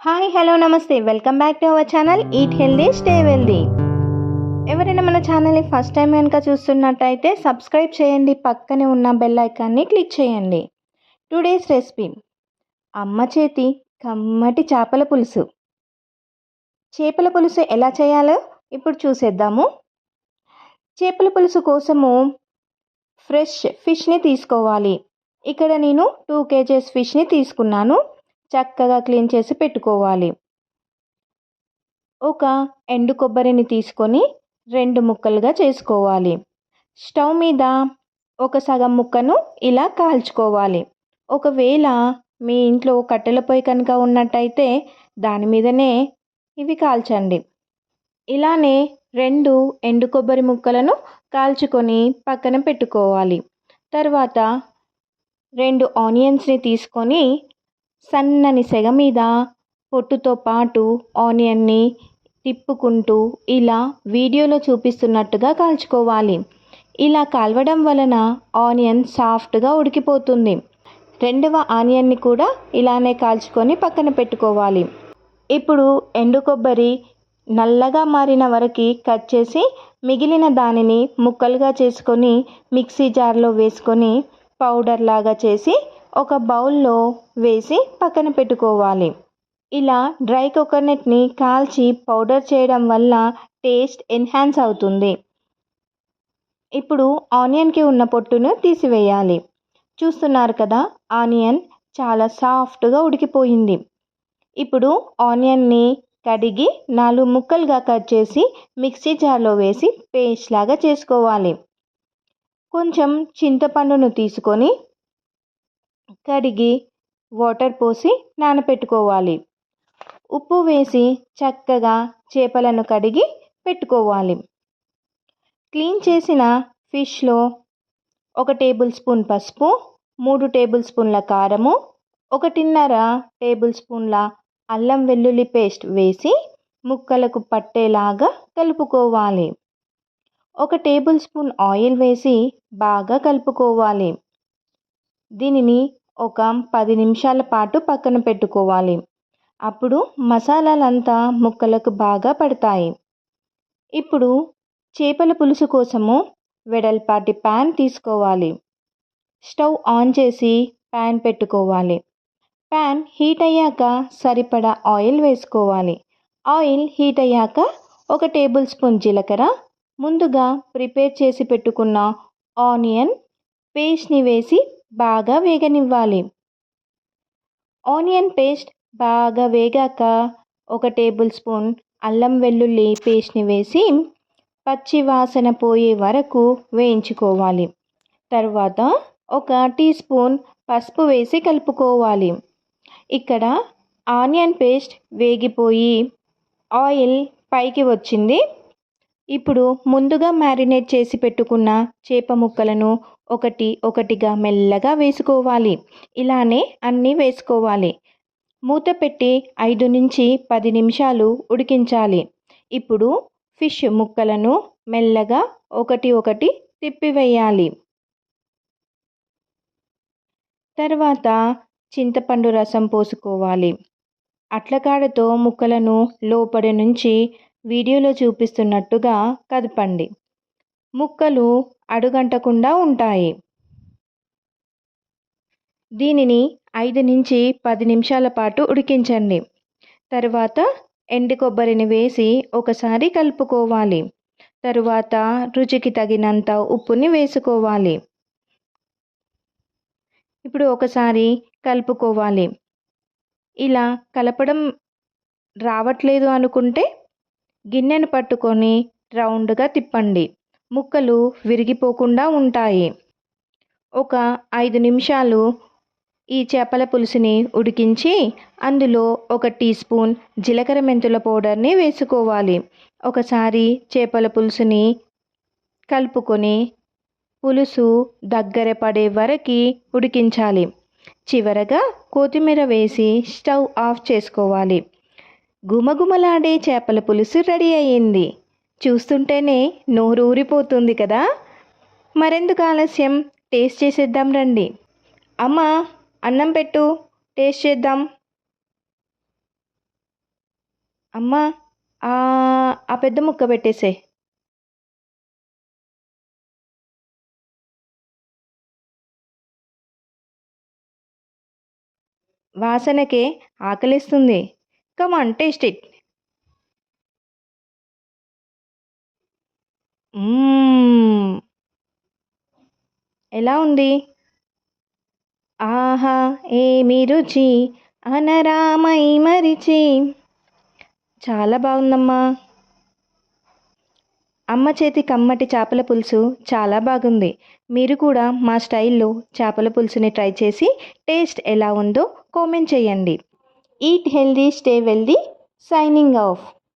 Hi hello నమస్తే. Welcome back to our channel eat healthy stay wealthy ఎవరైనా మన ఛానల్ని ఫస్ట్ టైం కనుక చూస్తున్నట్టయితే సబ్స్క్రైబ్ చేయండి పక్కనే ఉన్న బెల్ ఐకాన్ని క్లిక్ చేయండి. Today's recipe. అమ్మ చేతి కమ్మటి చేపల పులుసు. చేపల పులుసు ఎలా చేయాలో ఇప్పుడు చూసేద్దాము. చేపల పులుసు కోసము ఫ్రెష్ ఫిష్ని తీసుకోవాలి. ఇక్కడ నేను టూ కేజెస్ ఫిష్ని తీసుకున్నాను. చక్కగా క్లీన్ చేసి పెట్టుకోవాలి. ఒక ఎండు కొబ్బరిని తీసుకొని రెండు ముక్కలుగా చేసుకోవాలి. స్టవ్ మీద ఒక సగం ముక్కను ఇలా కాల్చుకోవాలి. ఒకవేళ మీ ఇంట్లో కట్టెల పొయ్యి కనుక ఉన్నట్టయితే దాని మీదనే ఇవి కాల్చండి. ఇలానే రెండు ఎండు కొబ్బరి ముక్కలను కాల్చుకొని పక్కన పెట్టుకోవాలి. తర్వాత రెండు ఆనియన్స్ని తీసుకొని సన్నని సెగ మీద పొట్టుతో పాటు ఆనియన్ని తిప్పుకుంటూ ఇలా వీడియోలో చూపిస్తున్నట్టుగా కాల్చుకోవాలి. ఇలా కాలవడం వలన ఆనియన్ సాఫ్ట్గా ఉడికిపోతుంది. రెండవ ఆనియన్ని కూడా ఇలానే కాల్చుకొని పక్కన పెట్టుకోవాలి. ఇప్పుడు ఎండు కొబ్బరి నల్లగా మారిన వరకు కట్ చేసి మిగిలిన దానిని ముక్కలుగా చేసుకొని మిక్సీ జార్లో వేసుకొని పౌడర్ లాగా చేసి ఒక బౌల్లో వేసి పక్కన పెట్టుకోవాలి. ఇలా డ్రై కోకోనట్ని కాల్చి పౌడర్ చేయడం వల్ల టేస్ట్ ఎన్హాన్స్ అవుతుంది. ఇప్పుడు ఆనియన్కి ఉన్న పొట్టును తీసివేయాలి. చూస్తున్నారు కదా ఆనియన్ చాలా సాఫ్ట్గా ఉడికిపోయింది. ఇప్పుడు ఆనియన్ని కడిగి నాలుగు ముక్కలుగా కట్ చేసి మిక్సీ జార్లో వేసి పేస్ట్ లాగా చేసుకోవాలి. కొంచెం చింతపండును తీసుకొని కడిగి వాటర్ పోసి నానపెట్టుకోవాలి. ఉప్పు వేసి చక్కగా చేపలను కడిగి పెట్టుకోవాలి. క్లీన్ చేసిన ఫిష్లో ఒక టేబుల్ స్పూన్ పసుపు మూడు టేబుల్ స్పూన్ల కారము ఒకటిన్నర టేబుల్ స్పూన్ల అల్లం వెల్లుల్లి పేస్ట్ వేసి ముక్కలకు పట్టేలాగా కలుపుకోవాలి. ఒక టేబుల్ స్పూన్ ఆయిల్ వేసి బాగా కలుపుకోవాలి. దీనిని ఒక పది నిమిషాల పాటు పక్కన పెట్టుకోవాలి. అప్పుడు మసాలాలంతా ముక్కలకు బాగా పడతాయి. ఇప్పుడు చేపల పులుసు కోసము వెడల్పాటి ప్యాన్ తీసుకోవాలి. స్టవ్ ఆన్ చేసి ప్యాన్ పెట్టుకోవాలి. ప్యాన్ హీట్ అయ్యాక సరిపడా ఆయిల్ వేసుకోవాలి. ఆయిల్ హీట్ అయ్యాక ఒక టేబుల్ స్పూన్ జీలకర్ర ముందుగా ప్రిపేర్ చేసి పెట్టుకున్న ఆనియన్ పేస్ట్ని వేసి బాగా వేగనివ్వాలి. ఆనియన్ పేస్ట్ బాగా వేగాక ఒక టేబుల్ స్పూన్ అల్లం వెల్లుల్లి పేస్ట్ని వేసి పచ్చి వాసన పోయే వరకు వేయించుకోవాలి. తర్వాత ఒక టీ స్పూన్ పసుపు వేసి కలుపుకోవాలి. ఇక్కడ ఆనియన్ పేస్ట్ వేగిపోయి ఆయిల్ పైకి వచ్చింది. ఇప్పుడు ముందుగా మ్యారినేట్ చేసి పెట్టుకున్న చేప ముక్కలను ఒకటి ఒకటిగా మెల్లగా వేసుకోవాలి. ఇలానే అన్నీ వేసుకోవాలి. మూత పెట్టి ఐదు నుంచి పది నిమిషాలు ఉడికించాలి. ఇప్పుడు ఫిష్ ముక్కలను మెల్లగా ఒకటి ఒకటి తిప్పివేయాలి. తర్వాత చింతపండు రసం పోసుకోవాలి. అట్లకాడతో ముక్కలను లోపడి నుంచి వీడియోలో చూపిస్తున్నట్టుగా కదపండి. ముక్కలు అడుగంటకుండా ఉంటాయి. దీనిని ఐదు నుంచి పది నిమిషాల పాటు ఉడికించండి. తర్వాత ఎండి కొబ్బరిని వేసి ఒకసారి కలుపుకోవాలి. తరువాత రుచికి తగినంత ఉప్పుని వేసుకోవాలి. ఇప్పుడు ఒకసారి కలుపుకోవాలి. ఇలా కలపడం రావట్లేదు అనుకుంటే గిన్నెను పట్టుకొని రౌండ్గా తిప్పండి. ముక్కలు విరిగిపోకుండా ఉంటాయి. ఒక ఐదు నిమిషాలు ఈ చేపల పులుసుని ఉడికించి అందులో ఒక టీ స్పూన్ జీలకర్ర మెంతుల పౌడర్ని వేసుకోవాలి. ఒకసారి చేపల పులుసుని కలుపుకొని పులుసు దగ్గర పడే వరకు ఉడికించాలి. చివరగా కొత్తిమీర వేసి స్టవ్ ఆఫ్ చేసుకోవాలి. గుమగుమలాడే చేపల పులుసు రెడీ అయ్యింది. చూస్తుంటేనే నోరు ఊరిపోతుంది కదా? మరెందుకు ఆలస్యం? టేస్ట్ చేసేద్దాం రండి. అమ్మ అన్నం పెట్టు. టేస్ట్ చేద్దాం. అమ్మ ఆ ఆ పెద్ద ముక్క పెట్టేసే వాసనకే ఆకలిస్తుంది. Come on taste it hmm. ఎలా ఉంది? ఆహా ఏమి రుచి? అనరామై మరిచి. చాలా బాగుందమ్మా. అమ్మ చేతి కమ్మటి చేపల పులుసు చాలా బాగుంది. మీరు కూడా మా స్టైల్లో చేపల పులుసుని ట్రై చేసి టేస్ట్ ఎలా ఉందో కామెంట్ చేయండి. Eat healthy stay wealthy signing off